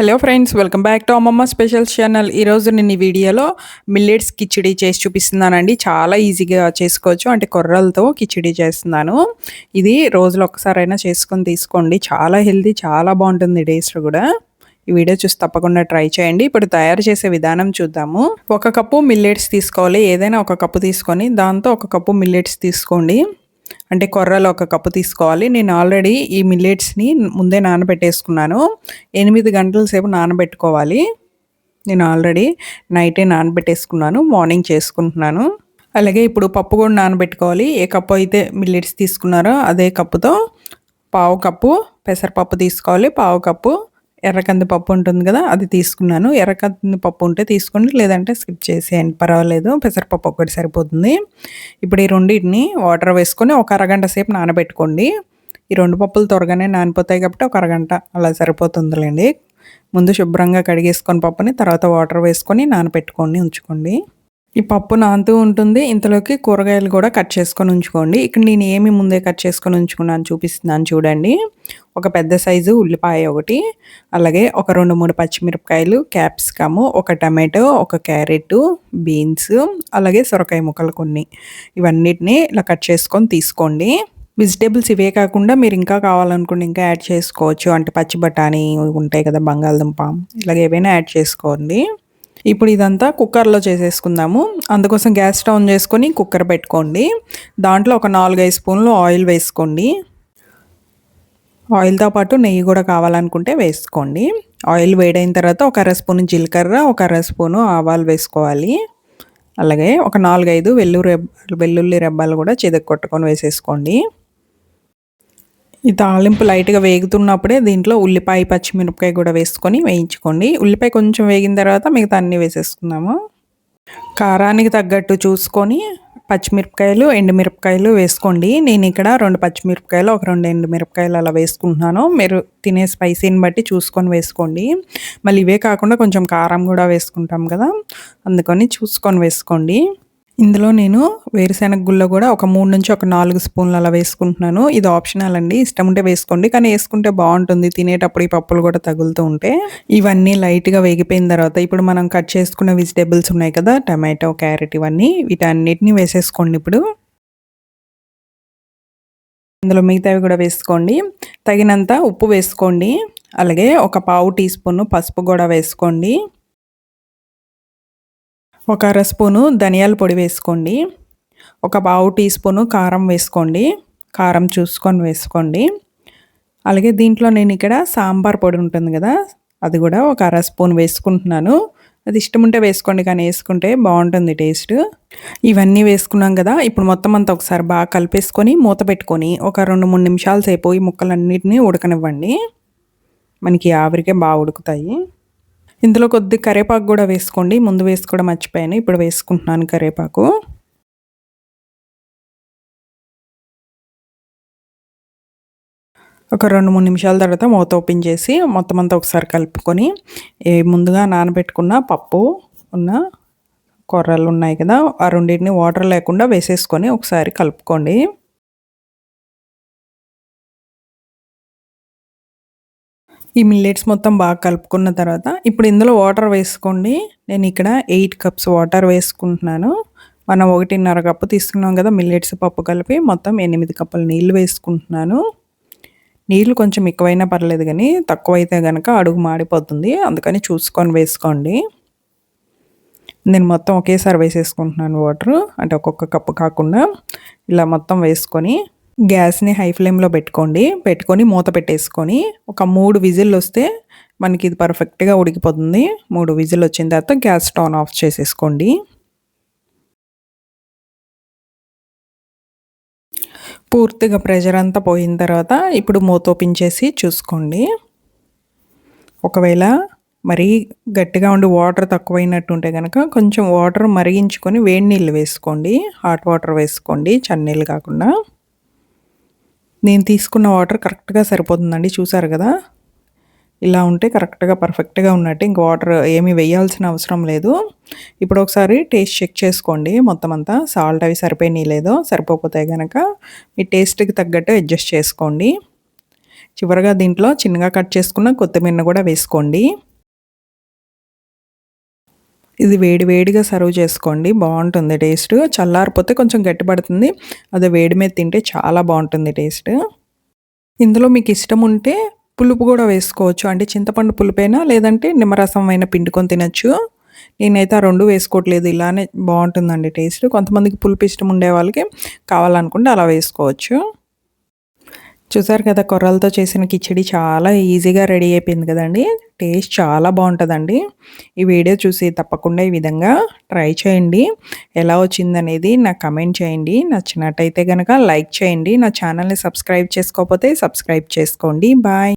Hello friends welcome back to అమ్మమ్మ special channel. ఈరోజు నేను ఈ వీడియోలో మిల్లెట్స్ కిచిడి చేసి చూపిస్తున్నానండి. చాలా ఈజీగా చేసుకోవచ్చు. అంటే కొర్రలతో కిచిడి చేస్తున్నాను. ఇది రోజులో ఒక్కసారైనా చేసుకొని తీసుకోండి. చాలా హెల్తీ చాలా బాగుంటుంది టేస్ట్ కూడా. ఈ వీడియో చూసి తప్పకుండా ట్రై చేయండి. ఇప్పుడు తయారు చేసే విధానం చూద్దాము. ఒక కప్పు మిల్లెట్స్ తీసుకోవాలి. ఏదైనా ఒక కప్పు తీసుకొని దాంతో ఒక కప్పు మిల్లెట్స్ తీసుకోండి. అంటే కొర్రలు ఒక కప్పు తీసుకోవాలి. నేను ఆల్రెడీ ఈ మిల్లెట్స్ని ముందే నానబెట్టేసుకున్నాను. ఎనిమిది గంటల సేపు నానబెట్టుకోవాలి. నేను ఆల్రెడీ నైటే నానబెట్టేసుకున్నాను. మార్నింగ్ చేసుకుంటున్నాను. అలాగే ఇప్పుడు పప్పు కూడా నానబెట్టుకోవాలి. ఏ కప్పు అయితే మిల్లెట్స్ తీసుకున్నారో అదే కప్పుతో పావు కప్పు పెసరపప్పు తీసుకోవాలి. పావు కప్పు ఎర్రకందిపప్పు ఉంటుంది కదా అది తీసుకున్నాను. ఎర్రకంది పప్పు ఉంటే తీసుకోండి లేదంటే స్కిప్ చేసేయండి. పర్వాలేదు పెసరపప్పు ఒకటి సరిపోతుంది. ఇప్పుడు ఈ రెండింటిని వాటర్ వేసుకొని ఒక అరగంట సేపు నానబెట్టుకోండి. ఈ రెండు పప్పులు త్వరగానే నానిపోతాయి కాబట్టి ఒక అరగంట అలా సరిపోతుందిలేండి. ముందు శుభ్రంగా కడిగేసుకొని పప్పుని తర్వాత వాటర్ వేసుకొని నానబెట్టుకోండి ఉంచుకోండి. ఈ పప్పు నాంతూ ఉంటుంది. ఇంతలోకి కూరగాయలు కూడా కట్ చేసుకొని ఉంచుకోండి. ఇక్కడ నేను ఏమి ముందే కట్ చేసుకొని ఉంచుకున్నాను చూపిస్తున్నాను చూడండి. ఒక పెద్ద సైజు ఉల్లిపాయ ఒకటి అలాగే ఒక రెండు మూడు పచ్చిమిరపకాయలు క్యాప్సికము ఒక టమాటో ఒక క్యారెట్ బీన్స్ అలాగే సొరకాయ ముక్కలు కొన్ని. ఇవన్నిటిని ఇలా కట్ చేసుకొని తీసుకోండి. వెజిటేబుల్స్ ఇవే కాకుండా మీరు ఇంకా కావాలనుకుంటే ఇంకా యాడ్ చేసుకోవచ్చు. అంటే పచ్చి బఠానీ ఉంటాయి కదా బంగాళదుంప. ఇలాగ ఏవైనా యాడ్ చేసుకోండి. ఇప్పుడు ఇదంతా కుక్కర్లో చేసేసుకుందాము. అందుకోసం గ్యాస్ స్టవ్ చేసుకొని కుక్కర్ పెట్టుకోండి. దాంట్లో ఒక నాలుగైదు స్పూన్లు ఆయిల్ వేసుకోండి. ఆయిల్తో పాటు నెయ్యి కూడా కావాలనుకుంటే వేసుకోండి. ఆయిల్ వేడైన తర్వాత ఒక అర స్పూన్ జీలకర్ర ఒక అర స్పూను ఆవాలు వేసుకోవాలి. అలాగే ఒక నాలుగైదు వెల్లుల్లి వెల్లుల్లి రెబ్బాలు కూడా చిదక్ కొట్టుకొని వేసేసుకోండి. ఈ తాలింపు లైట్గా వేగుతున్నప్పుడే దీంట్లో ఉల్లిపాయ పచ్చిమిరపకాయ కూడా వేసుకొని వేయించుకోండి. ఉల్లిపాయ కొంచెం వేగిన తర్వాత మిగతా అన్నీ వేసేసుకుందాము. కారానికి తగ్గట్టు చూసుకొని పచ్చిమిరపకాయలు ఎండుమిరపకాయలు వేసుకోండి. నేను ఇక్కడ రెండు పచ్చిమిరపకాయలు ఒక రెండు ఎండుమిరపకాయలు అలా వేసుకుంటున్నాను. మీరు తినే స్పైసీని బట్టి చూసుకొని వేసుకోండి. మళ్ళీ ఇవే కాకుండా కొంచెం కారం కూడా వేసుకుంటాం కదా అందుకని చూసుకొని వేసుకోండి. ఇందులో నేను వేరుశెనగ గుళ్ళ కూడా ఒక మూడు నుంచి ఒక నాలుగు స్పూన్లు అలా వేసుకుంటున్నాను. ఇది ఆప్షనల్ అండి. ఇష్టం ఉంటే వేసుకోండి. కానీ వేసుకుంటే బాగుంటుంది. తినేటప్పుడు ఈ పప్పులు కూడా తగులుతూ ఉంటే. ఇవన్నీ లైట్గా వేగిపోయిన తర్వాత ఇప్పుడు మనం కట్ చేసుకున్న వెజిటేబుల్స్ ఉన్నాయి కదా టమాటో క్యారెట్ ఇవన్నీ. వీటన్నిటిని వేసేసుకోండి ఇప్పుడు. ఇందులో మిగతావి కూడా వేసుకోండి. తగినంత ఉప్పు వేసుకోండి. అలాగే ఒక పావు టీ స్పూన్ పసుపు కూడా వేసుకోండి. ఒక అర స్పూను ధనియాల పొడి వేసుకోండి. ఒక పావు టీ స్పూను కారం వేసుకోండి. కారం చూసుకొని వేసుకోండి. అలాగే దీంట్లో నేను ఇక్కడ సాంబార్ పొడి ఉంటుంది కదా అది కూడా ఒక అర స్పూన్ వేసుకుంటున్నాను. అది ఇష్టం ఉంటే వేసుకోండి కానీ వేసుకుంటే బాగుంటుంది టేస్ట్. ఇవన్నీ వేసుకున్నాం కదా ఇప్పుడు మొత్తం అంతా ఒకసారి బాగా కలిపేసుకొని మూత పెట్టుకొని ఒక రెండు మూడు నిమిషాల సేపు ఈ ముక్కలన్నిటినీ ఉడకనివ్వండి. మనకి ఆవిరికే బాగా ఉడుకుతాయి. ఇందులో కొద్ది కరేపాకు కూడా వేసుకోండి. ముందు వేసుకోవడం మర్చిపోయాను. ఇప్పుడు వేసుకుంటున్నాను కరేపాకు. ఒక రెండు మూడు నిమిషాల తర్వాత మూత ఓపెన్ చేసి మొత్తం అంతా ఒకసారి కలుపుకొని ముందుగా నానబెట్టుకున్న పప్పు ఉన్న కొర్రలు ఉన్నాయి కదా ఆ రెండింటిని వాటర్ లేకుండా వేసేసుకొని ఒకసారి కలుపుకోండి. ఈ మిల్లెట్స్ మొత్తం బాగా కలుపుకున్న తర్వాత ఇప్పుడు ఇందులో వాటర్ వేసుకోండి. నేను ఇక్కడ ఎయిట్ కప్స్ వాటర్ వేసుకుంటున్నాను. మనం ఒకటిన్నర కప్పు తీసుకున్నాం కదా మిల్లెట్స్ పప్పు కలిపి మొత్తం ఎనిమిది కప్పులు నీళ్ళు వేసుకుంటున్నాను. నీళ్ళు కొంచెం ఎక్కువైనా పర్లేదు కానీ తక్కువైతే కనుక అడుగు మాడిపోతుంది. అందుకని చూసుకొని వేసుకోండి. నేను మొత్తం ఒకేసారి వేసేసుకుంటున్నాను వాటర్. అంటే ఒక్కొక్క కప్పు కాకుండా ఇలా మొత్తం వేసుకొని గ్యాస్ని హై ఫ్లేమ్లో పెట్టుకోండి. పెట్టుకొని మూత పెట్టేసుకొని ఒక మూడు విజిల్ వస్తే మనకి ఇది పర్ఫెక్ట్గా ఉడికిపోతుంది. మూడు విజిల్ వచ్చిన తర్వాత గ్యాస్ స్టవ్ ఆఫ్ చేసేసుకోండి. పూర్తిగా ప్రెషర్ అంతా పోయిన తర్వాత ఇప్పుడు మూత ఓపెన్ చేసి చూసుకోండి. ఒకవేళ మరీ గట్టిగా ఉండి వాటర్ తక్కువైనట్టు ఉంటే కనుక కొంచెం వాటర్ మరిగించుకొని వేడి నీళ్ళు వేసుకోండి. హాట్ వాటర్ వేసుకోండి. చన్నీళ్ళు కాకుండా. నేను తీసుకున్న వాటర్ కరెక్ట్గా సరిపోతుందండి చూసారు కదా? ఇలా ఉంటే కరెక్ట్గా పర్ఫెక్ట్గా ఉన్నట్టు ఇంక వాటర్ ఏమీ వేయాల్సిన అవసరం లేదు. ఇప్పుడు ఒకసారి టేస్ట్ చెక్ చేసుకోండి మొత్తం అంతా. సాల్ట్ అవి సరిపోయినాయి లేదో సరిపోతే కనుక మీ టేస్ట్కి తగ్గట్టు అడ్జస్ట్ చేసుకోండి. చివరిగా దీంట్లో చిన్నగా కట్ చేసుకున్న కొత్తిమీర కూడా వేసుకోండి. ఇది వేడి వేడిగా సర్వ్ చేసుకోండి. బాగుంటుంది టేస్ట్. చల్లారిపోతే కొంచెం గట్టిపడుతుంది. అది వేడి మీద తింటే చాలా బాగుంటుంది టేస్ట్. ఇందులో మీకు ఇష్టం ఉంటే పులుపు కూడా వేసుకోవచ్చు. అంటే చింతపండు పులుపైనా లేదంటే నిమ్మరసం అయినా పిండుకొని తినచ్చు. నేనైతే ఆ రెండు వేసుకోవట్లేదు. ఇలానే బాగుంటుందండి టేస్ట్. కొంతమందికి పులుపు ఇష్టం ఉండే వాళ్ళకి కావాలనుకుంటే అలా వేసుకోవచ్చు. చూసారు కదా కొర్రలతో చేసిన కిచడి చాలా ఈజీగా రెడీ అయిపోయింది కదండి. టేస్ట్ చాలా బాగుంటుందండి. ఈ వీడియో చూసి తప్పకుండా ఈ విధంగా ట్రై చేయండి. ఎలా వచ్చిందనేది నాకు కమెంట్ చేయండి. నచ్చినట్టయితే కనుక లైక్ చేయండి. నా ఛానల్ని సబ్స్క్రైబ్ చేసుకోకపోతే సబ్స్క్రైబ్ చేసుకోండి. బాయ్.